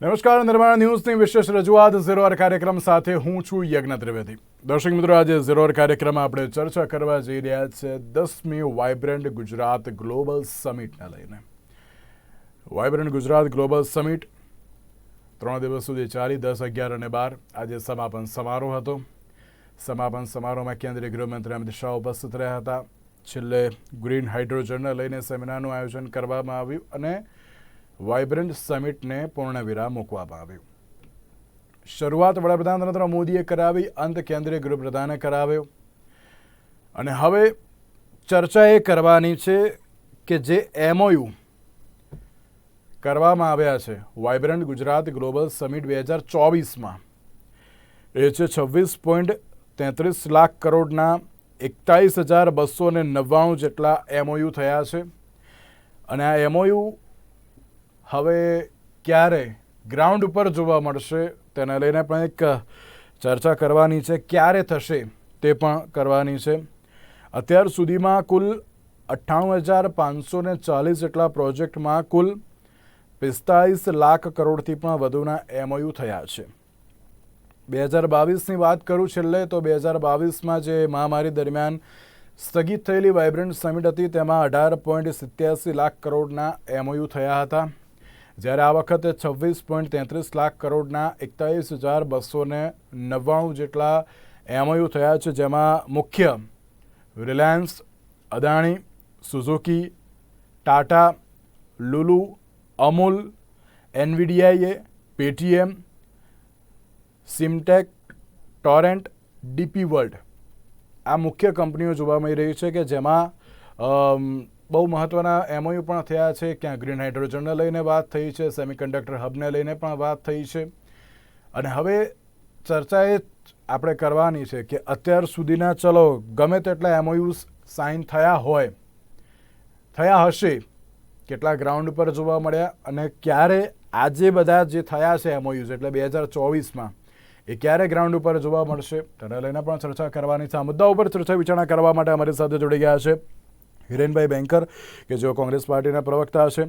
નમસ્કાર, નિર્માણ ન્યૂઝની વિશેષ રજૂઆત ઝીરોર કાર્યક્રમ સાથે હું છું યજ્ઞ ત્રિવેદી. દર્શક મિત્રો, આજે ઝીરોર કાર્યક્રમમાં આપણે ચર્ચા કરવા જઈ રહ્યા છે દસમી વાઇબ્રન્ટ ગુજરાત ગ્લોબલ સમિટને લઈને. વાઇબ્રન્ટ ગુજરાત ગ્લોબલ સમિટ ત્રણ દિવસ સુધી ચાલી, દસ, અગિયાર અને બાર. આજે સમાપન સમારોહ હતો. સમાપન સમારોહમાં કેન્દ્રીય ગૃહમંત્રી અમિત શાહ ઉપસ્થિત રહ્યા હતા. છેલ્લે ગ્રીન હાઇડ્રોજનને લઈને સેમિનારનું આયોજન કરવામાં આવ્યું અને વાઇબ્રન્ટ સમિટને પૂર્ણવિરામ મૂકવામાં આવ્યું. શરૂઆત વડાપ્રધાન નરેન્દ્ર મોદીએ કરાવી, અંત કેન્દ્રીય ગૃહપ્રધાને કરાવ્યો. અને હવે ચર્ચા એ કરવાની છે કે જે એમઓયુ કરવામાં આવ્યા છે વાઇબ્રન્ટ ગુજરાત ગ્લોબલ સમિટ બે હજાર ચોવીસમાં. એ છે છવ્વીસ પોઈન્ટ તેત્રીસ લાખ કરોડના એકતાલીસ હજાર બસો ને નવ્વાણું જેટલા એમઓયુ થયા છે. અને આ એમઓયુ હવે ક્યારે ગ્રાઉન્ડ ઉપર જોવા મળશે તેને લઈને પણ એક ચર્ચા કરવાની છે. ક્યારે થશે તે પણ કરવાની છે. અત્યાર સુધીમાં કુલ અઠ્ઠાણું હજાર પાંચસો ને ચાલીસ જેટલા પ્રોજેક્ટમાં કુલ પિસ્તાળીસ લાખ કરોડથી પણ વધુના એમઓયુ થયા છે. બે હજાર બાવીસની વાત કરું છેલ્લે તો બે હજાર બાવીસમાં જે મહામારી દરમિયાન સ્થગિત થયેલી વાઇબ્રન્ટ સમિટ હતી, તેમાં અઢાર પોઈન્ટ સિત્યાસી લાખ કરોડના એમઓયુ થયા હતા. જ્યારે આ વખતે છવ્વીસ પોઈન્ટ તેત્રીસ લાખ કરોડના એકતાલીસ હજાર બસો નવ્વાણું જેટલા એમઓયુ થયા છે, જેમાં મુખ્ય Reliance, Adani, Suzuki, Tata, Lulu, Amul, Nvidia, Paytm, Simtech, Torrent, DP World આ મુખ્ય કંપનીઓ જોવા મળી રહી છે કે જેમાં બહુ મહત્વના એમઓયુ પણ થયા છે. ક્યાં ગ્રીન હાઇડ્રોજનને લઈને વાત થઈ છે, સેમિકન્ડક્ટર હબને લઈને પણ વાત થઈ છે. અને હવે ચર્ચા એ આપણે કરવાની છે કે અત્યાર સુધીના ચલો ગમે તેટલા એમઓયુ સાઇન થયા હોય, થયા હશે, કેટલા ગ્રાઉન્ડ પર જોવા મળ્યા અને ક્યારે આજે બધા જે થયા છે એમઓયુઝ એટલે બે હજાર ચોવીસમાં, એ ક્યારે ગ્રાઉન્ડ ઉપર જોવા મળશે તેને લઈને પણ ચર્ચા કરવાની છે. આ મુદ્દા ઉપર ચર્ચા વિચારણા કરવા માટે અમારી સાથે જોડી ગયા છે. હિરેનભાઈ બેન્કર, કે જેઓ કોંગ્રેસ પાર્ટીના પ્રવક્તા છે.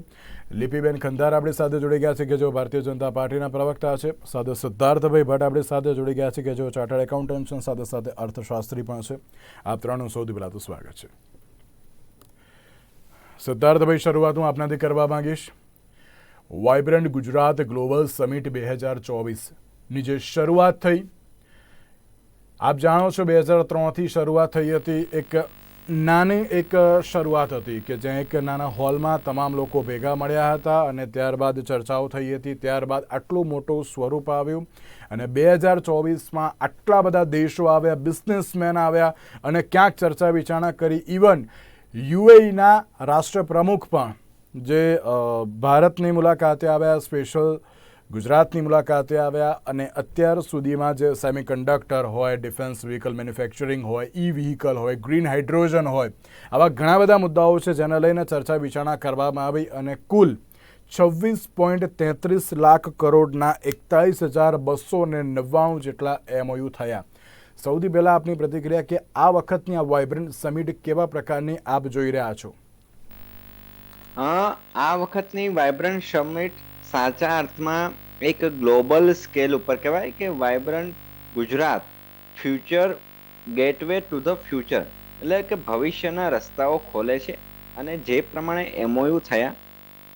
લિપિબેન ખંધાર આપણી સાથે જોડી ગયા છે, કે જેઓ ભારતીય જનતા પાર્ટીના પ્રવક્તા છે. સાથે સિદ્ધાર્થભાઈ ભટ્ટ આપણી સાથે જોડી ગયા છે, કે જેઓ ચાર્ટર્ડ એકાઉન્ટન્ટ છે સાથે સાથે અર્થશાસ્ત્રી પણ છે. આ ત્રણનું સૌથી પહેલાં તો સ્વાગત છે. સિદ્ધાર્થભાઈ, શરૂઆત હું આપનાથી કરવા માંગીશ. વાઇબ્રન્ટ ગુજરાત ગ્લોબલ સમિટ બે હજાર ચોવીસની જે શરૂઆત થઈ. આપ જાણો છો, બે હજાર ત્રણથી શરૂઆત થઈ હતી એક નાની એક શરૂઆત હતી કે જ્યાં એક નાના હોલમાં તમામ લોકો ભેગા મળ્યા હતા અને ત્યારબાદ ચર્ચાઓ થઈ હતી. ત્યારબાદ આટલું મોટું સ્વરૂપ આવ્યું અને બે હજાર ચોવીસમાં આટલા બધા દેશો આવ્યા, બિઝનેસમેન આવ્યા અને ક્યાંક ચર્ચા વિચારણા કરી. ઇવન યુએઈના રાષ્ટ્રપ્રમુખ પણ જે ભારતની મુલાકાતે આવ્યા, સ્પેશિયલ ગુજરાતની મુલાકાતે આવ્યા અને અત્યાર સુધીમાં જે સેમિકન્ડક્ટર હોય, ડિફેન્સ વ્હીકલ મેન્યુફેક્ચરિંગ હોય, ઈ વ્હીકલ હોય, ગ્રીન હાઇડ્રોજન હોય, આવા ઘણા બધા મુદ્દાઓ છે જેને લઈને ચર્ચા વિચારણા કરવામાં આવી અને કુલ છવ્વીસ પોઈન્ટ તેત્રીસ લાખ કરોડના એકતાલીસ હજાર બસો ને નવ્વાણું જેટલા એમઓયુ થયા. સૌથી પહેલાં આપની પ્રતિક્રિયા કે આ વખતની આ વાઇબ્રન્ટ સમિટ કેવા પ્રકારની આપ જોઈ રહ્યા છો? આ વખતની વાઇબ્રન્ટ સમિટ સાચા અર્થમાં એક ગ્લોબલ સ્કેલ ઉપર કહેવાય કે vibrant Gujarat, future gateway to the future. એટલે કે ભવિષ્યના રસ્તાઓ ખોલે છે અને જે પ્રમાણે એમઓયુ થયા,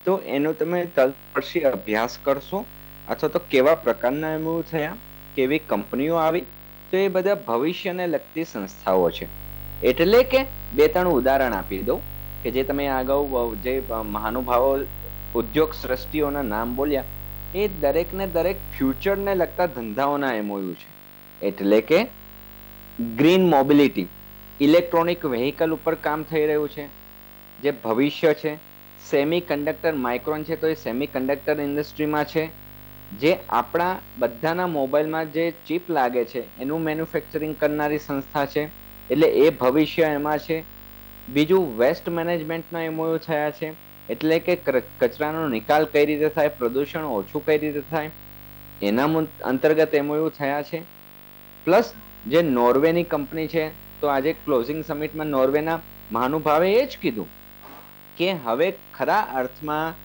તો એનો તમે તલસ્પર્શી અભ્યાસ કરશો અથવા તો કેવા પ્રકારના એમઓયુ થયા, કેવી કંપનીઓ આવી, તો એ બધા ભવિષ્યને લગતી સંસ્થાઓ છે. એટલે કે બે ત્રણ ઉદાહરણ આપી દઉં કે જે તમે અગાઉ જે મહાનુભાવો ઉદ્યોગ સૃષ્ટિઓના નામ બોલ્યા. એ દરેકને દરેક ફ્યુચરને લગતા ધંધાઓના એમઓયુ છે. એટલે કે ગ્રીન મોબિલિટી, ઇલેક્ટ્રોનિક વેહિકલ ઉપર કામ થઈ રહ્યું છે. જે ભવિષ્ય છે સેમી કન્ડક્ટર માઇક્રોન છે, તો એ સેમી કન્ડક્ટર ઇન્ડસ્ટ્રીમાં છે. જે આપણા બધાના મોબાઈલમાં જે ચીપ લાગે છે, એનું મેન્યુફેક્ચરિંગ કરનારી સંસ્થા છે. એટલે એ ભવિષ્ય એમાં છે. બીજું વેસ્ટ મેનેજમેન્ટના એમઓયુ થયા છે. એટલે કે કચરાનો નિકાલ કઈ રીતે થાય, પ્રદૂષણ ઓછું કઈ રીતે થાય, એના અંતર્ગત એમઓયુ થયા છે. પ્લસ, જે નોર્વેની કંપની છે, તો આજે ક્લોઝિંગ સમિટમાં નોર્વેના મહાનુભાવે એ જ કીધું કે હવે ખરા અર્થમાં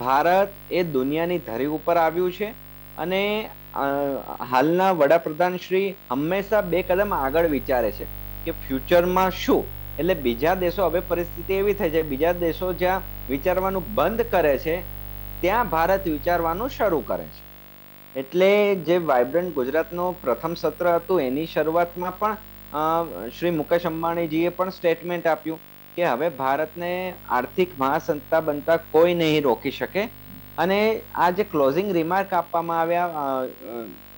ભારત એ દુનિયાની ધરી ઉપર આવ્યું છે અને હાલના વડાપ્રધાન શ્રી હંમેશા બે કદમ આગળ વિચારે છે કે ફ્યુચરમાં શું એટલે બીજા દેશો, હવે પરિસ્થિતિ એવી થઈ છે બીજા દેશો જ્યાં વિચારવાનું બંધ કરે છે, ત્યાં ભારત વિચારવાનું શરૂ કરે છે. એટલે જે વાઇબ્રન્ટ ગુજરાતનું પ્રથમ સત્ર હતું, એની શરૂઆતમાં પણ શ્રી મુકેશ અંબાણીજીએ પણ સ્ટેટમેન્ટ આપ્યું કે હવે ભારતને આર્થિક મહાસત્તા બનતા કોઈ નહીં રોકી શકે. અને આ જે ક્લોઝિંગ રિમાર્ક આપવામાં આવ્યા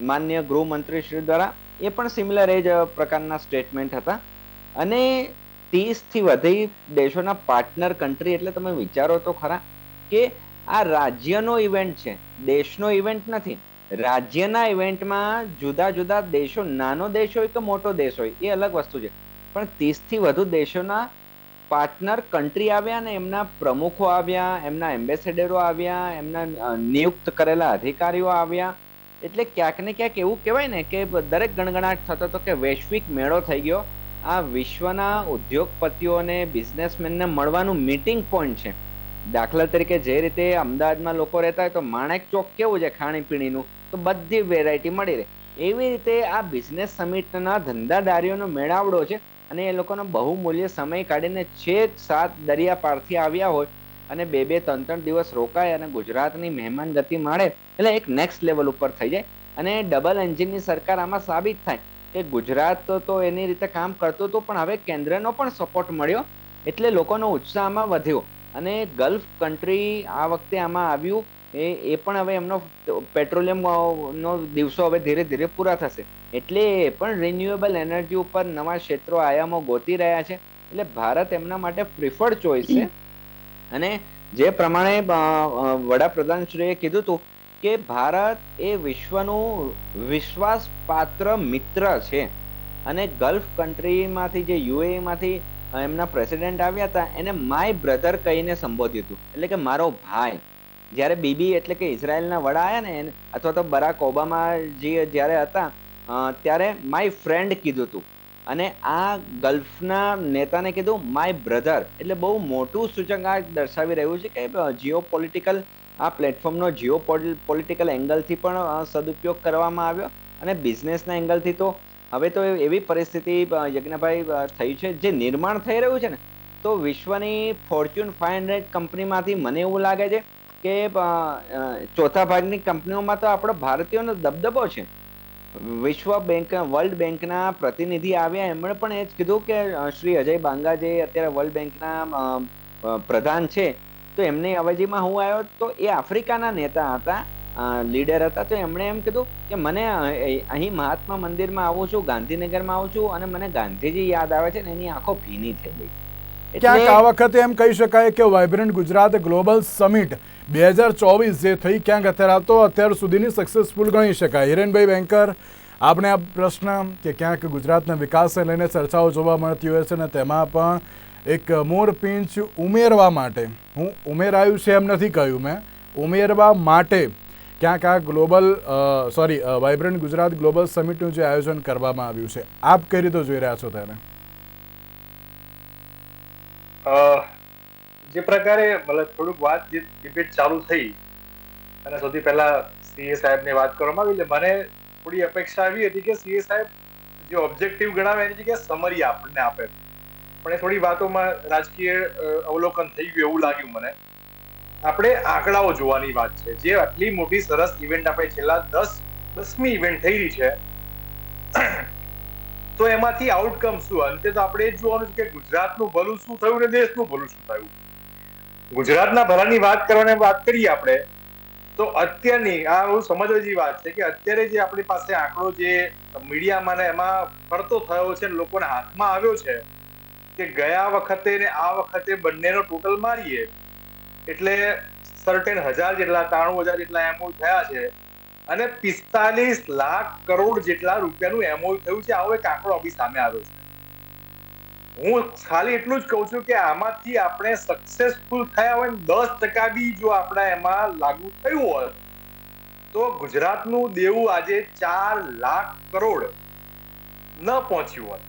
માન્ય ગૃહમંત્રી શ્રી દ્વારા, એ પણ સિમિલર એ જ પ્રકારના સ્ટેટમેન્ટ હતા. અને ત્રીસથી વધી દેશોના પાર્ટનર કન્ટ્રી એટલે તમે વિચારો તો ખરા કે આ રાજ્યનો ઇવેન્ટ છે, દેશનો ઇવેન્ટ નથી. રાજ્યના ઇવેન્ટમાં જુદા જુદા દેશો, નાનો દેશ હોય કે મોટો દેશ હોય, એ અલગ વસ્તુ છે. પણ ત્રીસથી વધુ દેશોના પાર્ટનર કન્ટ્રી આવ્યા ને એમના પ્રમુખો આવ્યા, એમના એમ્બેસેડરો આવ્યા, એમના નિયુક્ત કરેલા અધિકારીઓ આવ્યા. એટલે ક્યાંક ને ક્યાંક એવું કહેવાય ને કે દરેક ગણગણાટ થતો હતો કે વૈશ્વિક મેળો થઈ ગયો. આ વિશ્વના ઉદ્યોગપતિઓ અને બિઝનેસમેનને મળવાનું મીટિંગ પોઈન્ટ છે. દાખલા તરીકે જે રીતે અમદાવાદમાં લોકો રહેતા હોય તો માણેક ચોક કેવું છે ખાણીપીણીનું? તો બધી વેરાયટી મળી રહે. એવી રીતે આ બિઝનેસ સમિટના ધંધાદારીઓનો મેળાવડો છે અને એ લોકોનો બહુમૂલ્ય સમય કાઢીને છેક સાત દરિયા પારથી આવ્યા હોય અને બે બે, ત્રણ ત્રણ દિવસ રોકાય અને ગુજરાતની મહેમાન ગતિ માણે, એટલે એક નેક્સ્ટ લેવલ ઉપર થઈ જાય અને ડબલ એન્જિનની સરકાર આમાં સાબિત થાય. કે ગુજરાત તો- એની રીતે કામ કરતું હતું, પણ હવે કેન્દ્રનો પણ સપોર્ટ મળ્યો, એટલે લોકોનો ઉત્સાહમાં વધ્યો. અને ગલ્ફ કન્ટ્રી આ વખતે આમાં આવ્યું, એ એ પણ હવે એમનો પેટ્રોલિયમ નો દિવસો હવે ધીરે ધીરે પૂરા થશે. એટલે એ પણ રિન્યુએબલ એનર્જી ઉપર નવા ક્ષેત્રો, આયામો ગોતી રહ્યા છે. એટલે ભારત એમના માટે પ્રિફર્ડ ચોઈસ છે. અને જે પ્રમાણે વડાપ્રધાન શ્રીએ કીધું હતું કે ભારત એ વિશ્વનું વિશ્વાસપાત્ર મિત્ર છે. અને ગલ્ફ કન્ટ્રીમાંથી જે યુએમાંથી એમના પ્રેસિડેન્ટ આવ્યા હતા, એને માય બ્રધર કહીને સંબોધ્યું હતું. એટલે કે મારો ભાઈ. જ્યારે બીબી એટલે કે ઇઝરાયલના વડા આવ્યા ને એને- અથવા તો બરાક ઓબામાજી જ્યારે હતા ત્યારે માય ફ્રેન્ડ કીધું હતું. અને આ ગલ્ફના નેતાને કીધું માય બ્રધર એટલે બહુ મોટું સૂચક આ દર્શાવી રહ્યું છે કે જીઓ પોલિટિકલ આ પ્લેટફોર્મનો જીઓ પોલિટિકલ એંગલથી પણ સદુપયોગ કરવામાં આવ્યો અને બિઝનેસના એંગલથી તો હવે તો એવી પરિસ્થિતિ યજ્ઞભાઈ થઈ છે. જે નિર્માણ થઈ રહ્યું છે ને, તો વિશ્વની ફોર્ચ્યુન ફાઈવ હંડ્રેડ કંપનીમાંથી મને એવું લાગે છે કે ચોથા ભાગની કંપનીઓમાં તો આપણો ભારતીયોનો દબદબો છે. વિશ્વ બેંક વર્લ્ડ બેંકના પ્રતિનિધિ આવ્યા, એમણે પણ એ જ કીધું કે શ્રી અજય બાંગા જે અત્યારે વર્લ્ડ બેંકના પ્રધાન છે. તો એમની અવેજીમાં હું આવ્યો તો એ આફ્રિકાના નેતા હતા લીડર હતા. તો એમણે એમ કીધું કે મને અહીં મહાત્મા મંદિરમાં આવું છું ગાંધીનગરમાં આવું છું અને મને ગાંધીજી યાદ આવે છે ને એની આંખો ભીની થઈ ગઈ. ક્યાંક આ વખતે એમ કહી શકાય કે વાઇબ્રન્ટ ગુજરાત ગ્લોબલ સમિટ બે હજાર ચોવીસ જે થઈ ક્યાંક અત્યારે તો અત્યાર સુધીની સક્સેસફુલ ગણી શકાય. હિરેનભાઈ બેંકર આપણે આ પ્રશ્ન કે ક્યાંક ગુજરાતના વિકાસને લઈને ચર્ચાઓ જોવા મળતી હોય છે ને તેમાં પણ એક મોર પિંચ ઉમેરવા માટે. હું ઉમેરાયું છે એમ નથી કહ્યું મેં. ઉમેરવા માટે ક્યાંક આ global sorry vibrant Gujarat global સમિટનું જે આયોજન કરવામાં આવ્યું છે. આપ કઈ રીતે જોઈ રહ્યા છો તેને? જે પ્રકારે મતલબ થોડુંક વાત જે ડિબેટ ચાલુ થઈ, અને સૌથી પહેલા સીએ સાહેબની વાત કરવામાં આવી, એટલે મને થોડી અપેક્ષા આવી હતી કે સીએ સાહેબ જે ઓબ્જેક્ટિવ ગણાવે એની જગ્યાએ સમરી આપણને આપે. પણ એ થોડી વાતોમાં રાજકીય અવલોકન થઈ ગયું એવું લાગ્યું મને. આપણે આંકડાઓ જોવાની વાત છે. જે આટલી મોટી સરસ ઇવેન્ટ આપણે છેલ્લા દસ, દસમી ઇવેન્ટ થઈ રહી છે, તો એમાંથી આઉટકમ શું? અંતે તો આપણે એ જોવાનું છે કે ગુજરાતનું ભલું શું થયું ને દેશનું ભલું શું થયું? ગુજરાતના ભલાની વાત કરવાની વાત કરીએ આપણે, તો અત્યારની, આ બહુ સમજવા જેવી વાત છે કે અત્યારે જે આપણી પાસે આંકડો જે મીડિયામાં ને એમાં ફરતો થયો છે લોકોના હાથમાં આવ્યો છે કે ગયા વખતે ને આ વખતે બંનેનો ટોટલ મારીએ. એટલે સર્ટેન હજાર જેટલા, ત્રાણું હજાર જેટલા એમઓ થયા છે અને પિસ્તાલીસ લાખ કરોડ જેટલા રૂપિયાનું એમઓ થયું છે. આવો એક આંકડો આપણી સામે આવ્યો છે. હું ખાલી એટલું જ કહું છું કે આમાંથી આપણે સક્સેસફુલ થયા હોય દસ ટકા બી જો આપણા એમાં લાગુ થયું હોય, તો ગુજરાતનું દેવું આજે ચાર લાખ કરોડ ન પહોંચ્યું હોત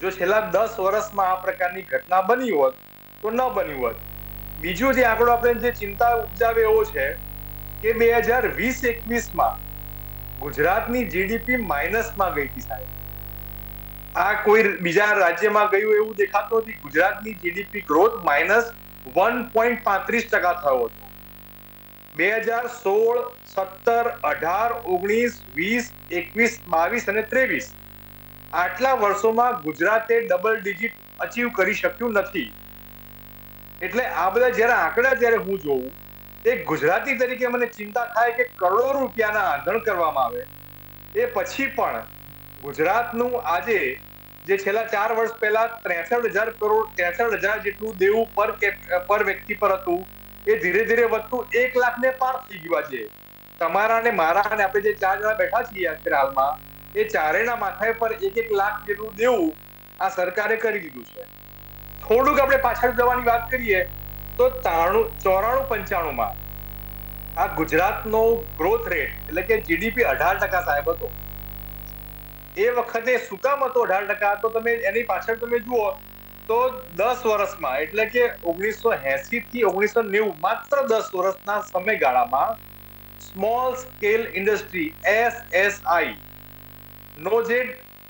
જો છેલ્લા દસ વર્ષમાં આ પ્રકારની ઘટના બની હોત, તો ન બની હોત. બીજો જે આંકડો આપણે જે ચિંતા ઉપજાવે એવો છે કે બે હજાર વીસ એકવીસમાં ગુજરાતની જીડીપી માઇનસમાં ગઈ હતી સાહેબ. આ કોઈ બીજા રાજ્યમાં ગયું એવું દેખાતું નથી. ગુજરાતની GDP growth minus one point પાંત્રીસ ટકા થયો હતો. બે હજાર સોળ, સત્તર, અઢાર, ઓગણીસ, વીસ, એકવીસ, બાવીસ અને ત્રેવીસ આટલા વર્ષોમાં ગુજરાતે ડબલ ડિજિટ અચીવ કરી શક્યું નથી. એટલે આ બધા જ્યારે આંકડા જ્યારે હું જોઉં એ ગુજરાતી તરીકે મને ચિંતા થાય કે કરોડો રૂપિયાના આંધણ કરવામાં આવે. એ પછી પણ ગુજરાતનું આજે જે છેલ્લા ચાર વર્ષ પહેલા ત્રેસઠ હજાર કરોડ, ત્રેસઠ હજાર જેટલું દેવું પર પર વ્યક્તિ પર હતું, એ ધીરે ધીરે વધતું એક લાખ ને પાર થઈ ગયું આજે. તમારા ને મારા અને આપણે જે ચાર જણા બેઠા છીએ અત્યારે હાલમાં એ ચારેયના માથાએ પર એક એક લાખ જેટલું દેવું આ સરકારે કરી દીધું છે. થોડુંક આપણે પાછળ જવાની વાત કરીએ તો ત્રાણું, ચોરાણું પંચાણું માં આ ગુજરાતનો ગ્રોથ રેટ એટલે કે જીડીપી અઢાર ટકા સાહેબ હતો. એ વખતે શું હતો અઢાર ટકા? તો તમે એની પાછળ તમે જુઓ તો દસ વર્ષમાં એટલે કે ઓગણીસો એસી થી ઓગણીસો નેવું માત્ર દસ વર્ષના સમયગાળામાં સ્મોલ સ્કેલ ઇન્ડસ્ટ્રી એસએસઆઈ નો જે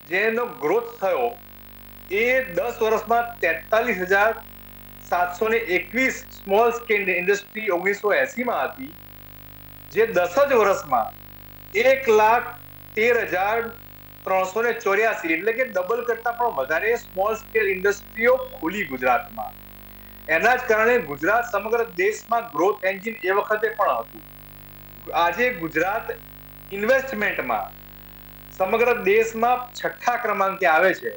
જેનો ગ્રોથ થયો, એ દસ વર્ષમાં તેતાલીસ હજાર સાતસો ને એકવીસ સ્મોલ સ્કેલ ઇન્ડસ્ટ્રી ઓગણીસો એસી માં હતી, જે દસ જ વર્ષમાં એક લાખ તેર હજાર ત્રણસો ને ચોર્યાસી, એટલે કે ડબલ કરતા પણ વધારે સ્મોલ સ્કેલ ઇન્ડસ્ટ્રીઓ ખુલી ગુજરાતમાં. એના જ કારણે ગુજરાત સમગ્ર દેશમાં ગ્રોથ એન્જિન એ વખતે પણ હતું. આજે ગુજરાત ઇન્વેસ્ટમેન્ટમાં સમગ્ર દેશમાં છઠ્ઠા ક્રમાંકે આવે છે.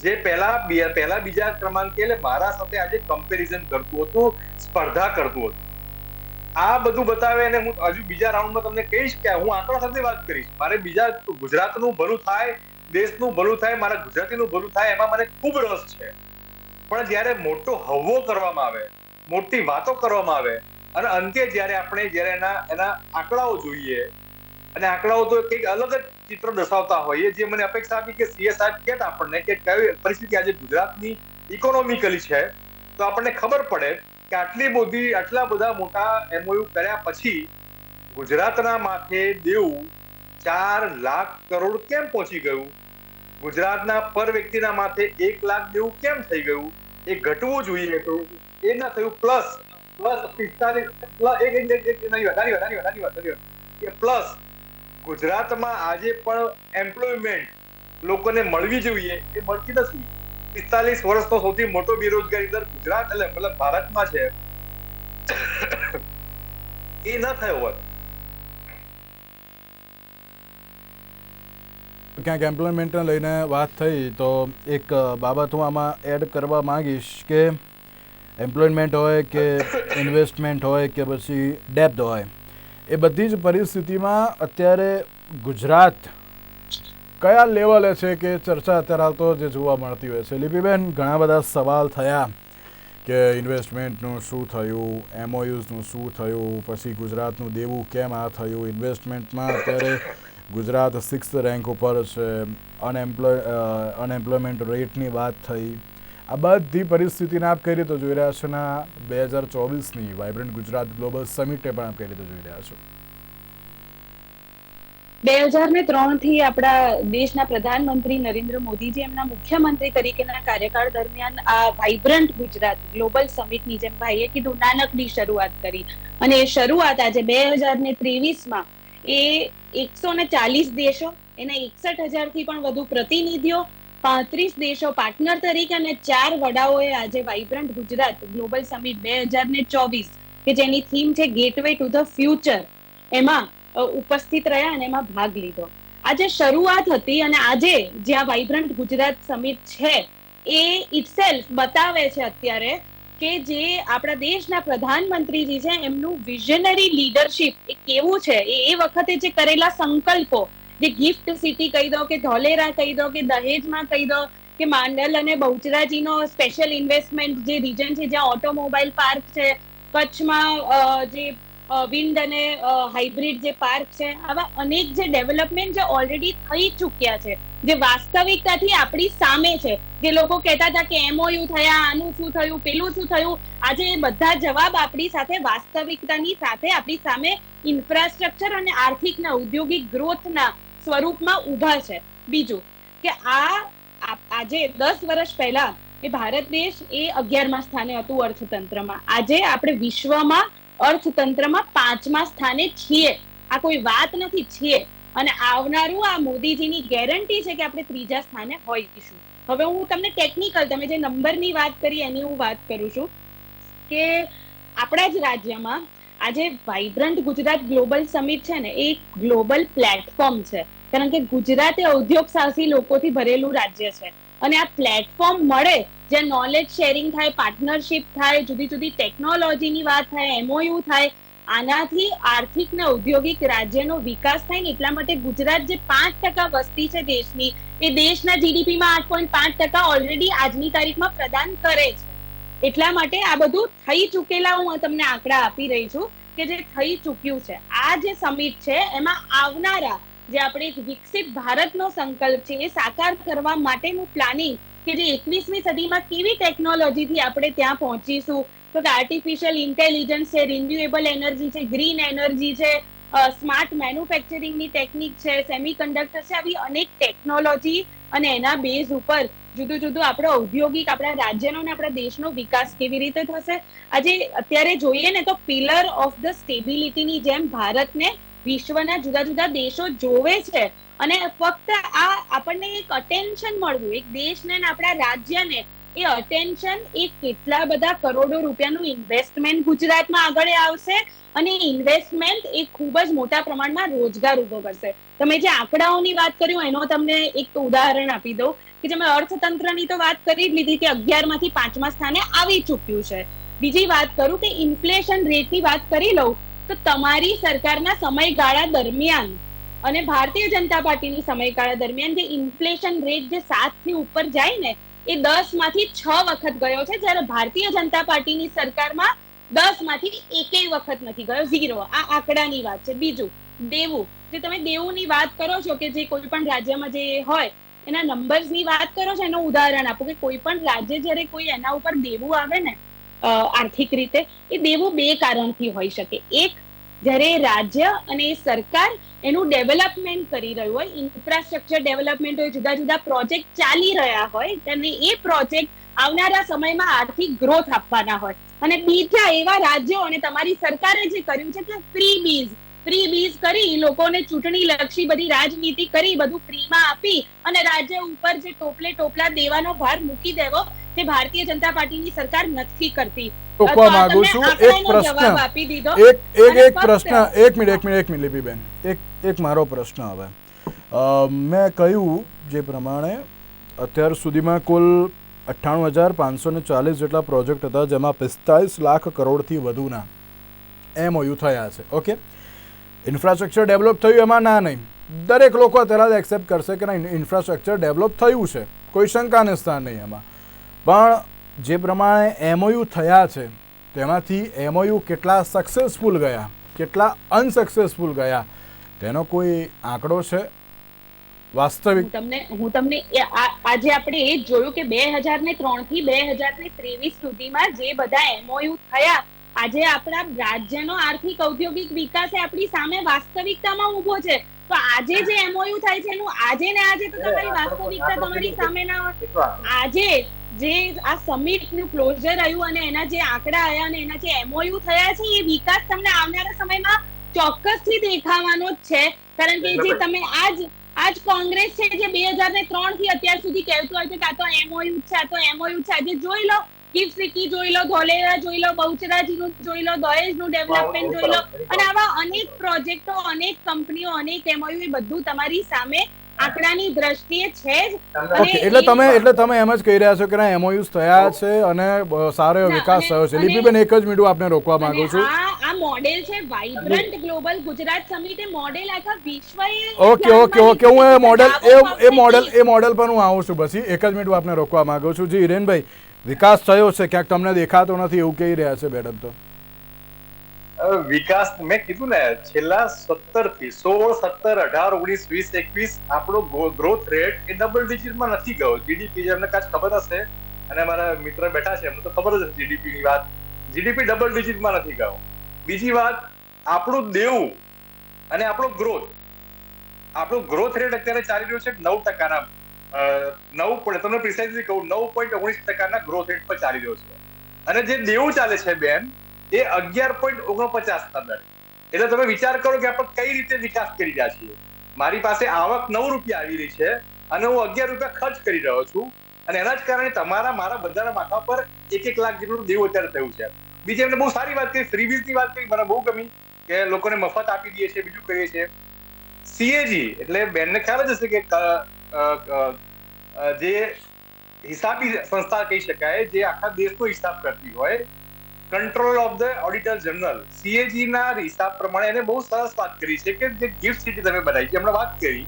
જે પહેલા પહેલા બીજા ક્રમાંકે એટલે મારા સાથે આજે કમ્પેરિઝન કરતું હતું, સ્પર્ધા કરતું હતું. આ બધું બતાવે અને હું હજુ બીજા રાઉન્ડમાં તમને કહીશ કે હું આંકડા સાથે વાત કરીશ. મારે બીજા ગુજરાતનું ભલું થાય, દેશનું ભલું થાય, મારા ગુજરાતીનું ભલું થાય, એમાં મને ખૂબ રસ છે. પણ જ્યારે મોટો હવો કરવામાં આવે, મોટી વાતો કરવામાં આવે, અને અંતે જ્યારે આપણે જ્યારે એના એના આંકડાઓ જોઈએ અને આંકડાઓ તો કંઈક અલગ જ ચિત્ર દર્શાવતા હોઈએ જે મને અપેક્ષા હતી કે સીએસ સાહેબ કહેતા આપણને કે કઈ પરિસ્થિતિ આજે ગુજરાતની ઇકોનોમિકલી છે તો આપણને ખબર પડે કે આટલી બધી આટલા બધા મોટા એમઓયુ કર્યા પછી ગુજરાતના માથે દેવું ચાર લાખ કરોડ કેમ પહોંચી ગયું ગુજરાતના પર વ્યક્તિના માથે એક લાખ દેવું કેમ થઈ ગયું એ ઘટવું જોઈએ તો એ ના થયું પ્લસ પ્લસ પિસ્તાલીસ પ્લસ એક નહીં વધારી વધારી વધારી વધારી પ્લસ ગુજરાતમાં આજે પણ એમ્પ્લોયમેન્ટ લોકોને મળવી જોઈએ એ મળતી નથી. પિસ્તાલીસ વર્ષનો સૌથી મોટો બેરોજગારી દર ગુજરાત એટલે મતલબ ભારતમાં છે. એ ન થયો હોત. ક્યાંક એમ્પ્લોયમેન્ટને લઈને વાત થઈ તો એક બાબત હું આમાં એડ કરવા માંગીશ કે એમ્પ્લોયમેન્ટ હોય કે ઇન્વેસ્ટમેન્ટ હોય કે પછી ડેપ્થ હોય. એ બધી જ પરિસ્થિતિમાં અત્યારે ગુજરાત કયા લેવલે છે કે ચર્ચા અત્યારે તો જે જોવા મળતી હોય છે? લિપિબેન, ઘણા બધા સવાલ થયા કે ઇન્વેસ્ટમેન્ટનું શું થયું એમઓયુઝનું શું થયું, પછી ગુજરાતનું દેવું કેમ આ થયું? ઇન્વેસ્ટમેન્ટમાં અત્યારે ગુજરાત સિક્સ રેન્ક ઉપર છે. અનએમ્પ્લોય અનએમ્પ્લોયમેન્ટ રેટની વાત થઈ. આ બધી પરિસ્થિતિને આપ કઈ રીતે જોઈ રહ્યા છો ને બે હજાર ચોવીસની વાઇબ્રન્ટ ગુજરાત ગ્લોબલ સમિટે પણ આપ કઈ રીતે જોઈ રહ્યા છો? બે હજાર ને ત્રણથી આપણા દેશના પ્રધાનમંત્રી નરેન્દ્ર મોદીજી એમના મુખ્યમંત્રી તરીકેના કાર્યકાળ દરમિયાન આ વાઇબ્રન્ટ ગુજરાત ગ્લોબલ સમિટની જેમ ભાઈએ કીધું, નાનકડી શરૂઆત કરી. અને એ શરૂઆત આજે બે હજાર ને ત્રેવીસમાં એ એકસો ને ચાલીસ દેશો, એના એકસઠ હજારથી પણ વધુ પ્રતિનિધિઓ પાંત્રીસ દેશો પાર્ટનર તરીકે અને ચાર વડાઓએ આજે વાઇબ્રન્ટ ગુજરાત ગ્લોબલ સમિટ બે હજાર ને ચોવીસ, કે જેની થીમ છે ગેટવે ટુ ધ ફ્યુચર એમાં ઉપસ્થિત રહ્યા અને એમાં ભાગ લીધો. આજે શરૂઆત હતી અને આજે જ્યાં વાઇબ્રન્ટ ગુજરાત સમિટ છે, એ ઇટસેલ્ફ બતાવે છે અત્યારે કે જે આપણા દેશના પ્રધાનમંત્રીજી છે, એમનું વિઝનરી લીડરશિપ એ કેવું છે? એ એ વખતે જે કરેલા સંકલ્પો જે ગિફ્ટ સિટી કહી દો કે ધોલેરા કહી દો કે દહેજમાં કહી દો કે માંડલ અને બહુચરાજીનો સ્પેશિયલ ઇન્વેસ્ટમેન્ટ જે રીજન છે જ્યાં ઓટોમોબાઈલ પાર્ક છે, કચ્છમાં જે વિન્ડ અને હાઇબ્રિડ જે પાર્ક છે, આવા અનેક જે ડેવલપમેન્ટ જે ઓલરેડી થઈ ચૂક્યા છે, જે વાસ્તવિકતાથી આપણી સામે છે, જે લોકો કહેતા હતા કે એમઓયુ થયા, આનું શું થયું, પેલું શું થયું, આજે એ બધા જવાબ આપણી સાથે વાસ્તવિકતાની સાથે આપણી સામે ઇન્ફ્રાસ્ટ્રક્ચર અને આર્થિક ના ઔદ્યોગિક ગ્રોથના સ્વરૂપમાં ઊભા છે. બીજું કે આ આજે દસ વર્ષ પહેલા એ ભારત દેશ એ અગિયારમાં સ્થાને હતું અર્થતંત્રમાં. આજે આપણે વિશ્વમાં અર્થતંત્રમાં પાંચમા સ્થાને છીએ. આ કોઈ વાત નથી, છીએ. અને આવનારું આ મોદીજીની ગેરંટી છે કે આપણે ત્રીજા સ્થાને હોઈશું. હવે હું તમને ટેકનિકલ તમે જે નંબરની વાત કરી એની હું વાત કરું છું કે આપણા જ રાજ્યમાં આજે વાઇબ્રન્ટ ગુજરાત ગ્લોબલ સમિટ છે ને, એ ગ્લોબલ પ્લેટફોર્મ છે. કારણ કે ગુજરાત એ ઉદ્યોગ સાહસી લોકોથી ભરેલું રાજ્ય છે. અને આ પ્લેટફોર્મ મળે, જ્યાં નોલેજ શેરિંગ થાય પાર્ટનરશિપ થાય, જુદી જુદી ટેકનોલોજીની વાત થાય એમઓયુ થાય, આનાથી આર્થિક ને ઔદ્યોગિક રાજ્યનો વિકાસ થાય ને, એટલા માટે ગુજરાત જે પાંચ ટકા વસ્તી છે દેશની, એ દેશના જીડીપીમાં આઠ પોઈન્ટ પાંચ ટકા ઓલરેડી આજની તારીખમાં પ્રદાન કરે છે. એટલા માટે આ બધું થઈ ચૂકેલા હું તમને આંકડા આપી રહી છું કે જે થઈ ચૂક્યું છે. આ જે સમિટ છે, એમાં આવનારા જે આપણે વિકસિત ભારતનો સંકલ્પ છે, એ સાકાર કરવા માટેનું પ્લાનિંગ કે જે એકવીસમી સદીમાં કેવી ટેકનોલોજીથી આપણે ત્યાં પહોંચીશું? તો કે આર્ટિફિશિયલ ઇન્ટેલિજન્સ છે રિન્યુએબલ એનર્જી છે ગ્રીન એનર્જી છે સ્માર્ટ મેન્યુફેક્ચરિંગની ટેકનિક છે સેમિકન્ડક્ટર છે, આવી અનેક ટેકનોલોજી અને એના બેઝ ઉપર જુદું જુદું આપણો ઔદ્યોગિક, આપણા રાજ્યનો અને આપણા દેશનો વિકાસ કેવી રીતે થશે? આજે અત્યારે જોઈએ ને તો પિલર ઓફ ધ સ્ટેબિલિટીની જેમ ભારતને વિશ્વના જુદા જુદા દેશો જોવે છે અને ફક્ત આ આપણને એક અટેન્શન મળવું, એક દેશને આપણા રાજ્યને એ અટેન્શન એ કેટલા બધા કરોડો રૂપિયાનું ઇન્વેસ્ટમેન્ટ ગુજરાતમાં આગળ આવશે અને ઇન્વેસ્ટમેન્ટ એ ખૂબ જ મોટા પ્રમાણમાં રોજગાર ઊભો કરશે. તમે જે આંકડાઓની વાત કર્યું એનો તમને એક ઉદાહરણ આપી દઉં કે જે મેં અર્થતંત્રની તો વાત કરી જ લીધી કે અગિયારમાંથી પાંચમા સ્થાને આવી ચૂક્યું છે. બીજી વાત કરું કે ઇન્ફ્લેશન રેટની વાત કરી લઉં તો તમારી સરકારના સમયગાળા દરમિયાન અને ભારતીય જનતા પાર્ટીની સમયગાળા દરમિયાન જે ઇન્ફ્લેશન રેટ જે સાતથી ઉપર જાય ને એ દસમાંથી છ વખત ગયો છે. જ્યારે ભારતીય જનતા પાર્ટીની સરકારમાં દસમાંથી એકેય વખત નથી ગયો. ઝીરો. આ આંકડાની વાત છે. બીજું, દેવું. જે તમે દેવુંની વાત કરો છો કે જે કોઈ પણ રાજ્યમાં જે હોય, એના નંબર્સની વાત કરો છો, એનું ઉદાહરણ આપો કે કોઈ પણ રાજ્ય જ્યારે કોઈ એના ઉપર દેવું આવે ને આર્થિક રીતે, એ દેવું બે કારણથી હોઈ શકે. એક જ્યારે રાજ્ય અને સરકાર એનું ડેવલપમેન્ટ કરી રહ્યું હોય ઇન્ફ્રાસ્ટ્રક્ચર ડેવલપમેન્ટ હોય, જુદા જુદા પ્રોજેક્ટ ચાલી રહ્યા હોય અને એ પ્રોજેક્ટ આવનારા સમયમાં આર્થિક ગ્રોથ આપવાના હોય. અને બીજા એવા રાજ્યો અને તમારી સરકારે જે કર્યું છે કે ફ્રી બીઝ ફ્રી બીઝ કરી લોકોને ચૂંટણી લક્ષી બધી રાજનીતિ કરી બધું ફ્રીમાં આપી અને રાજ્ય ઉપર જે ટોપલે ટોપલા દેવાનો ભાર મૂકી દેવો તે ભારતીય જનતા પાર્ટીની સરકાર નથી કરતી. રોકવા માંગુ છું? એક પ્રશ્ન. એક એક એક પ્રશ્ન. એક મિનિટ એક મિનિટ એક મિનિટ લિપિબેન. એક એક મારો પ્રશ્ન હવે. મેં કહ્યું જે પ્રમાણે અત્યાર સુધીમાં કુલ અઠ્ઠાણું હજાર પાંચસો ને ચાલીસ જેટલા પ્રોજેક્ટ હતા જેમાં પિસ્તાલીસ લાખ કરોડથી વધુના એમઓયુ થયા છે. ઓકે? ઇન્ફ્રાસ્ટ્રક્ચર ડેવલપ થયું એમાં ના નહીં. દરેક લોકો અત્યારે એક્સેપ્ટ કરશે કે ના ઇન્ફ્રાસ્ટ્રક્ચર ડેવલપ થયું છે. કોઈ શંકાને સ્થાન નહીં એમાં. પણ જે પ્રમાણે એમઓયુ થયા છે તેમાંથી એમઓયુ કેટલા સક્સેસફુલ ગયા, કેટલા અનસક્સેસફુલ ગયા, તેનો કોઈ આંકડો છે? વાસ્તવિક. તમને, હું તમને આજે આપણે એ જોયું કે બે હજાર ને ત્રણથી બે હજાર ને ત્રેવીસ સુધીમાં જે બધા એમઓયુ થયા આજે આપણા રાજ્યનો આર્થિક ઔદ્યોગિક વિકાસ એ આપણી સામે વાસ્તવિકતામાં ઊભો છે. તો આજે જે એમઓયુ થાય છે એનું આજે ને આજે તો તમારી વાસ્તવિકતા તમારી સામે ના હોય. આજે જે આ સમિટનું ક્લોઝર આવ્યું અને એના જે આંકડા આવ્યા અને એના જે એમઓયુ થયા છે એ વિકાસ તમને આવનારા સમયમાં ચોક્કસથી દેખાવાનો જ છે. કારણ કે જે તમે આજ આજ કોંગ્રેસ છે જે બે હજાર ને ત્રણથી અત્યાર સુધી કહેતું હોય છે કે તો એમઓયુ છે આ તો એમઓયુ છે. આજે જોઈ લો ગિફ્ટ સિટી જોઈ લો ધોલેરા જોઈ લો બહુચરાજીનું જોઈ લો દહેજનું ડેવલપમેન્ટ જોઈ લો. અને આવા અનેક પ્રોજેક્ટો અનેક કંપનીઓ અનેક એમઓયુ એ બધું તમારી સામે આંકડાની દ્રષ્ટિએ છે જ. એટલે તમે એટલે તમે એમ જ કહી રહ્યા છો કે ના એમઓયુઝ થયા છે અને સારો એવો વિકાસ થયો છે. લિપિબેન એક જ મિનિટ આપને રોકવા માંગુ છું. આ મોડેલ છે વાઇબ્રન્ટ ગ્લોબલ ગુજરાત સમિટ એ મોડેલ આખા વિશ્વએ ઓકે ઓકે ઓકે હું એ મોડેલ એ મોડેલ એ મોડેલ પર હું આવું છું પછી એક જ મિનિટ આપને રોકવા માંગુ છું. જી હિરેનભાઈ. વિકાસ થયો છે, ક્યાંક તમને દેખાતો નથી એવું કહી રહ્યા છે મેડમ તો. વિકાસ મેં કીધું ને, છેલ્લા સત્તરથી સોળ, સત્તર, અઢાર, ઓગણીસ, વીસ, એકવીસ આપણો ગ્રોથ રેટ એ ડબલ ડિજિટમાં નથી ગયો. જીડીપી જેમને કાચ ખબર હશે, અને મારા મિત્ર બેઠા છે, એમને તો ખબર જ જીડીપી ની વાત. જીડીપી ડબલ ડિજિટમાં નથી ગયો. બીજી વાત, આપણું દેવું અને આપણો ગ્રોથ આપણો ગ્રોથ રેટ અત્યારે ચાલી રહ્યો છે નવ ટકાના નવ પોઈન્ટ તમને પ્રિસાઇઝલી કહું, નવ પોઈન્ટ ઓગણીસ ટકાના ગ્રોથ રેટ પર ચાલી રહ્યો છે. અને જે દેવું ચાલે છે, બેન, એ અગિયાર પોઈન્ટ ઓગણપચાસ ના દરે. એટલે તમે વિચાર કરો કે આપણે કઈ રીતે વિકાસ કરી રહ્યા છીએ. મારી પાસે આવક નવ રૂપિયા આવી રહી છે અને હું અગિયાર રૂપિયા ખર્ચ કરી રહ્યો છું. અને એના જ કારણે તમારા, મારા બધાના માથા પર એક એક લાખ જેટલું દેવું અત્યારે થયું છે. બીજી એમને બહુ સારી વાત કરી ફ્રીબીઝની વાત કરી, મને બહુ ગમી કે લોકોને મફત આપી દઈએ છીએ, બીજું કરીએ છીએ. સીએજી એટલે બેનને ખ્યાલ જ હશે કે જે હિસાબી સંસ્થા કહી શકાય, જે આખા દેશનો હિસાબ કરતી હોય control of the auditor general CAG ના હિસાબ પ્રમાણે એને બહુ સરસ વાત કરી છે કે જે ગિફ્ટ સિટી તમે બનાવી છે. હમણાં વાત કરી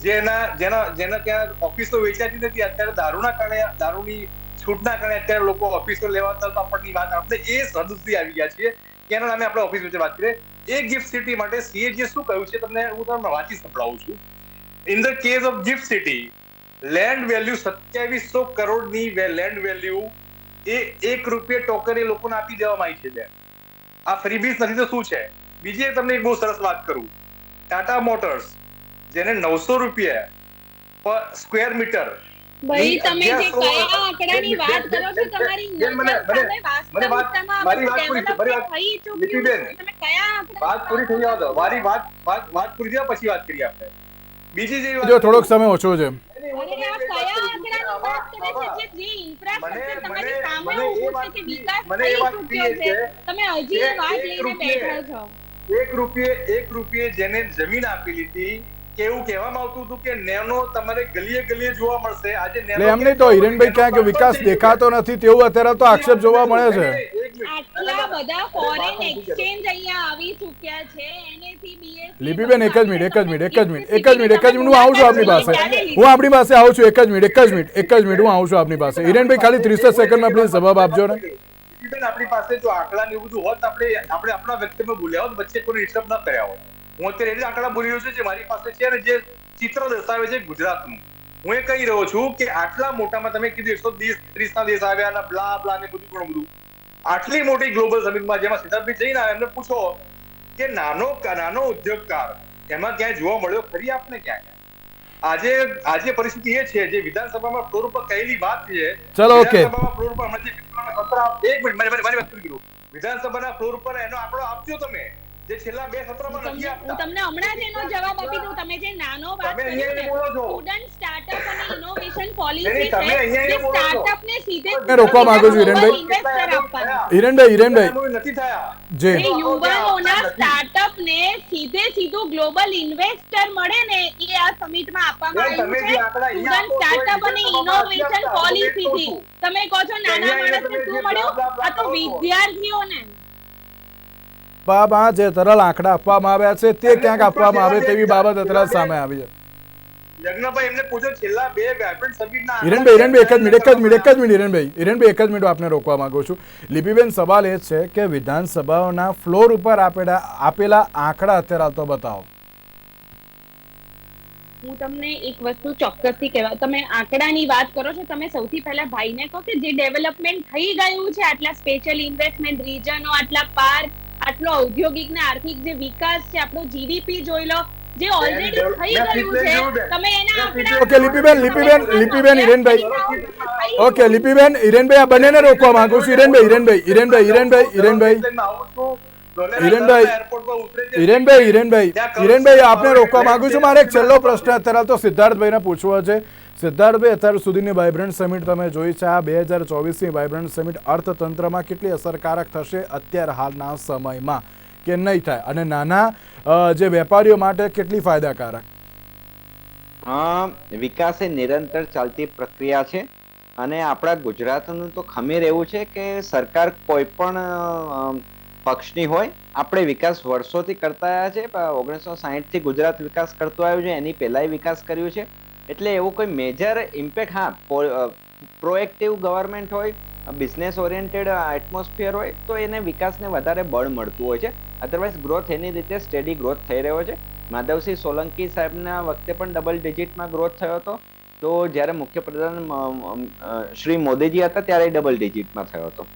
જેના જેના જેના ત્યાં ઓફિસો વેચાતી નથી, અત્યારે દારૂના કારણે, દારૂની છૂટના કારણે અત્યારે લોકો ઓફિસો લેવા તો આપણની વાત આપણે એ હદ સુધી આવી ગયા છીએ એના નામે આપણે ઓફિસ વિશે વાત કરીએ. એ ગિફ્ટ સિટી માટે સીએજી શું કહ્યું છે? તમને હું તમને વાંચી સંભળાવું છું. In the case of GIFT City land value સત્યાવીસો કરોડની લેન્ડ વેલ્યુ એ એક રૂપિયા ટોકન એ લોકોને આપી દેવામાં આવી છે બેન. આ ફ્રીબીઝ નથી તો શું છે? બીજી તમને એક બહુ સરસ વાત કરું. ટાટા મોટર્સ જેને નવસો રૂપિયા પર સ્ક્વેર મીટર ભાઈ તમે જે કયા આંકડાની વાત કરો છો તમારી મને- મને વાત- મારી વાત પૂરી થઈ, મારી development લીપીબેન, તમે કયા વાત પૂરી થઈ મારી વાત વાત વાત પૂરી થયા પછી વાત કરીએ આપણે. બીજી જે જો થોડોક સમય ઓછો છે. એક રૂપિયે- એક રૂપિયે એક રૂપિયે જેને જમીન આપેલી હતી કે એવું કહેવામાં આવતું હતું કે નેનો તમારે ગલીએ ગલીએ જોવા મળશે. આજે નેનો એમ નહીં તો હિરેનભાઈ ક્યાં કે વિકાસ દેખાતો નથી તેવું અત્યારે તો આક્ષેપ જોવા મળે છે. આટલા બધા ફોરેન એક્સચેન્જ અહીંયા આવી ચૂક્યા છે એનેથી BSE લિપિબેન એક જ મિનિટ એક જ મિનિટ એક જ મિનિટ એક જ મિનિટ એક જ મિનિટ હું આવું છું આપની પાસે. હું આપણી પાસે આવું છું એક જ મિનિટ એક જ મિનિટ એક જ મિનિટ હું આવું છું આપની પાસે. હિરેનભાઈ ખાલી ત્રીસ સેકન્ડ સેકન્ડમાં પ્લીઝ જવાબ આપજો ને. આપણી પાસે જો આંકડા ને એવું બધું હોત આપણે આપણે આપણા વ્યક્તિમાં બોલ્યા હોત વચ્ચે કોઈ ડિસ્ટર્બ ન કર્યા હોત. હું અત્યારે આંકડા બોલી રહ્યો છું જે મારી પાસે છે અને જે ચિત્ર દર્શાવે છે ગુજરાતનું. હું એ કહી રહ્યો છું કે આટલા મોટામાં તમે કીધું એકસો ત્રીસ ના દેશ આવ્યા અને બ્લા બ્લા ને બધું ઘણું બધું. આટલી મોટી ગ્લોબલ સમિટમાં જેમાં સિદ્ધાર્થભાઈ જઈને આવ્યા એમને પૂછો કે નાનો નાનો ઉદ્યોગકાર એમાં ક્યાંય જોવા મળ્યો? ખરી આપને ક્યાંય? આજે આજે પરિસ્થિતિ એ છે જે વિધાનસભામાં ફ્લોર ઉપર કહેલી વાત છે. ચલો, ઓકે વિધાનસભામાં ફ્લોર ઉપર હમણાં જે એક મિનિટ મારી મારી વાત કીધું કરું. વિધાનસભાના ફ્લોર ઉપર એનો આંકડો આપજો તમે. જે છેલ્લા બે સત્રમાં નથી આપતા. હું તમને હમણાં જ એનો જવાબ આપી દઉં. તમે જે નાનો વાત તમે કરી બોલો છો. સ્ટુડન્ટ સ્ટાર્ટઅપ અને ઇનોવેશન પોલિસી તમે અહીંયા જે બોલો છો. સ્ટાર્ટઅપ ને સીધે મેં રોકવા માંગુ છું, હિરેનભાઈ. હિરેનભાઈ હિરેનભાઈ. નથી થયા? જે એ યુવાનોના સ્ટાર્ટઅપ ને સીધે સીધું ગ્લોબલ ઇન્વેસ્ટર મળે ને એ આ સમિટમાં આપવામાં આવ્યું છે સ્ટુડન્ટ સ્ટાર્ટઅપ અને ઇનોવેશન. પોલિસી થી. તમે કહો છો નાના માણસને શું મળ્યું? આ તો વિદ્યાર્થીઓને. આપવામાં જે તરલ આંકડા આપવામાં આવ્યા છે તે ક્યાંક આપવામાં આવે તેવી બાબત અત્યારે સામે આવી છે. યજ્ઞભાઈ એમને પૂછો છેલ્લા બે વાઇબ્રન્ટ સમિટના હિરેનભાઈ હિરેનભાઈ એક જ મિનિટ એક જ મિનિટ એક જ મિનિટ હિરેનભાઈ હિરેનભાઈ એક જ મિનિટ આપને રોકવા માંગુ છું. લિપિબેન સવાલ એ છે કે વિધાનસભાઓના ફ્લોર ઉપર આપેલા આપેલા આંકડા અત્યારે હાલ તો બતાવો. હું તમને એક વસ્તુ ચોક્કસથી કહેવા તમે આંકડાની વાત કરો છો તમે સૌથી પહેલા ભાઈને કહો કે જે ડેવલપમેન્ટ થઈ ગયું છે આટલા સ્પેશિયલ ઇન્વેસ્ટમેન્ટ રીજનો આટલા પાર્ક આટલો ઔદ્યોગિક ને આર્થિક જે વિકાસ છે આપણો જીડીપી જોઈ લો જે ઓલરેડી થઈ ગયું છે. તમે એના આંકડા ઓકે, લિપિબેન, લિપિબેન, લિપિબેન, હિરેનભાઈ. ઓકે લિપિબેન હિરેનભાઈ આ બંનેને રોકવા માંગુ છું. હિરેનભાઈ હિરેનભાઈ હિરેનભાઈ હિરેનભાઈ હિરેનભાઈ. હિરેનભાઈ, હિરેનભાઈ હિરેનભાઈ. હિરેનભાઈ આપને રોકવા માંગુ છું. મારે એક છેલ્લો પ્રશ્ન અત્યારે તો સિદ્ધાર્થભાઈને પૂછવો છે. સિદ્ધાર્થભાઈ અત્યાર સુધીની વાઇબ્રન્ટ સમિટ તમે જોઈ છે. આ બે હજાર ચોવીસની વાઇબ્રન્ટ સમિટ અર્થતંત્રમાં કેટલી અસરકારક થશે? અત્યાર હાલના સમયમાં કે નહીં થાય? અને નાના જે વેપારીઓ માટે કેટલી ફાયદાકારક? વિકાસ એ નિરંતર ચાલતી પ્રક્રિયા છે અને આપણા ગુજરાતનું તો ખમીર એવું છે કે સરકાર કોઈ પણ પક્ષની હોય, આપણે વિકાસ વર્ષોથી કરતા આવ્યા છે. ઓગણીસો સાહીઠથી ગુજરાત વિકાસ કરતું આવ્યું છે. એની પહેલાંય વિકાસ કર્યું છે. એટલે એવો કોઈ મેજર ઇમ્પેક્ટ હા પ્રોએક્ટિવ ગવર્મેન્ટ હોય બિઝનેસ ઓરિએન્ટેડ એટમોસ્ફિયર હોય, તો એને વિકાસને વધારે બળ મળતું હોય છે. અધરવાઇઝ ગ્રોથ એની રીતે સ્ટેડી ગ્રોથ થઈ રહ્યો છે. માધવસિંહ સોલંકી સાહેબના વખતે પણ ડબલ ડિજિટમાં ગ્રોથ થયો હતો. તો જ્યારે મુખ્યપ્રધાન શ્રી મોદીજી હતા, ત્યારે ડબલ ડિજિટમાં થયો હતો.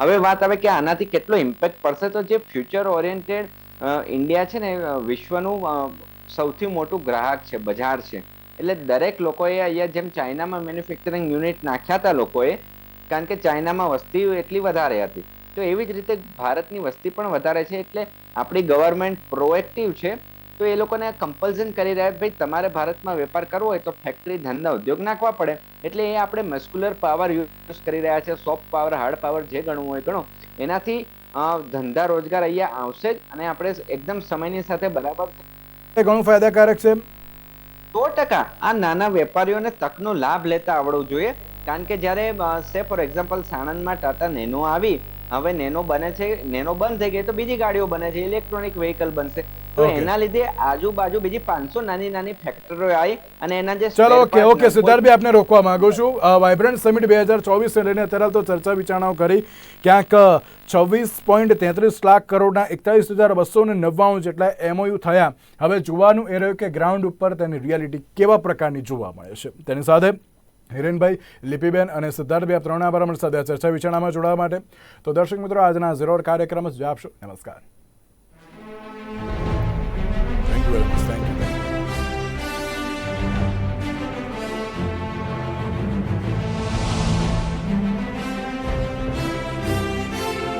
હવે વાત આવે કે આનાથી કેટલો ઇમ્પેક્ટ પડશે, તો જે ફ્યુચર ઓરિએન્ટેડ ઇન્ડિયા છે ને વિશ્વનું સૌથી મોટું ગ્રાહક છે, બજાર છે. એટલે દરેક લોકોએ અહીંયા જેમ ચાઇનામાં મેન્યુફેક્ચરિંગ યુનિટ નાખ્યા હતા લોકોએ, કારણ કે ચાઇનામાં વસ્તી એટલી વધારે હતી. તો એવી જ રીતે ભારતની વસ્તી પણ વધારે છે, એટલે આપણી ગવર્મેન્ટ પ્રોએક્ટિવ છે, તો એ લોકોને કમ્પલ્ઝન કરી રહ્યા ભાઈ, તમારે ભારતમાં વેપાર કરવો હોય તો ફેક્ટરી ધંધા ઉદ્યોગ નાખવા પડે. એટલે એ આપણે મસ્ક્યુલર પાવર યુઝ કરી રહ્યા છે સોફ્ટ પાવર હાર્ડ પાવર જે ગણવું હોય ગણો. એનાથી ધંધા રોજગાર અહીંયા આવશે જ અને આપણે એકદમ સમયની સાથે બરાબર ઘણું ફાયદાકારક છે. સો ટકા આ નાના વેપારીઓને તકનો લાભ લેતા આવડવું જોઈએ. કારણ કે જ્યારે સે, ફોર એક્ઝામ્પલ, સાણંદમાં ટાટા નેનો આવી, હવે નેનો બને છે, નેનો બંધ થઈ ગઈ, તો બીજી ગાડીઓ બને છે, ઇલેક્ટ્રોનિક વેહિકલ બનશે. તો એના લીધે આજુબાજુ બીજી પાંચસો નાની નાની ફેક્ટરીઓ આવી અને એના જે ચલો ઓકે ઓકે સિદ્ધાર્થભાઈ આપને રોકવા માંગુ છું. વાઇબ્રન્ટ સમિટ બે હજાર ચોવીસને લઈને અત્યારે તો ચર્ચા વિચારણાઓ કરી. ક્યાંક છવ્વીસ પોઈન્ટ તેત્રીસ લાખ કરોડના એકતાલીસ હજાર બસો ને નવ્વાણું જેટલા એમઓયુ થયા. હવે જોવાનું એ રહ્યું કે ગ્રાઉન્ડ ઉપર તેની રિયાલિટી કેવા પ્રકારની જોવા મળે છે. તેની સાથે હિરેનભાઈ લિપિબેન અને સિદ્ધાર્થભાઈ આ ત્રણેય આભાર સાથે ચર્ચા વિચારણામાં જોડાવા માટે. તો દર્શક મિત્રો આજના ઝીરો કાર્યક્રમ જ આપશો નમસ્કાર. roads. Thank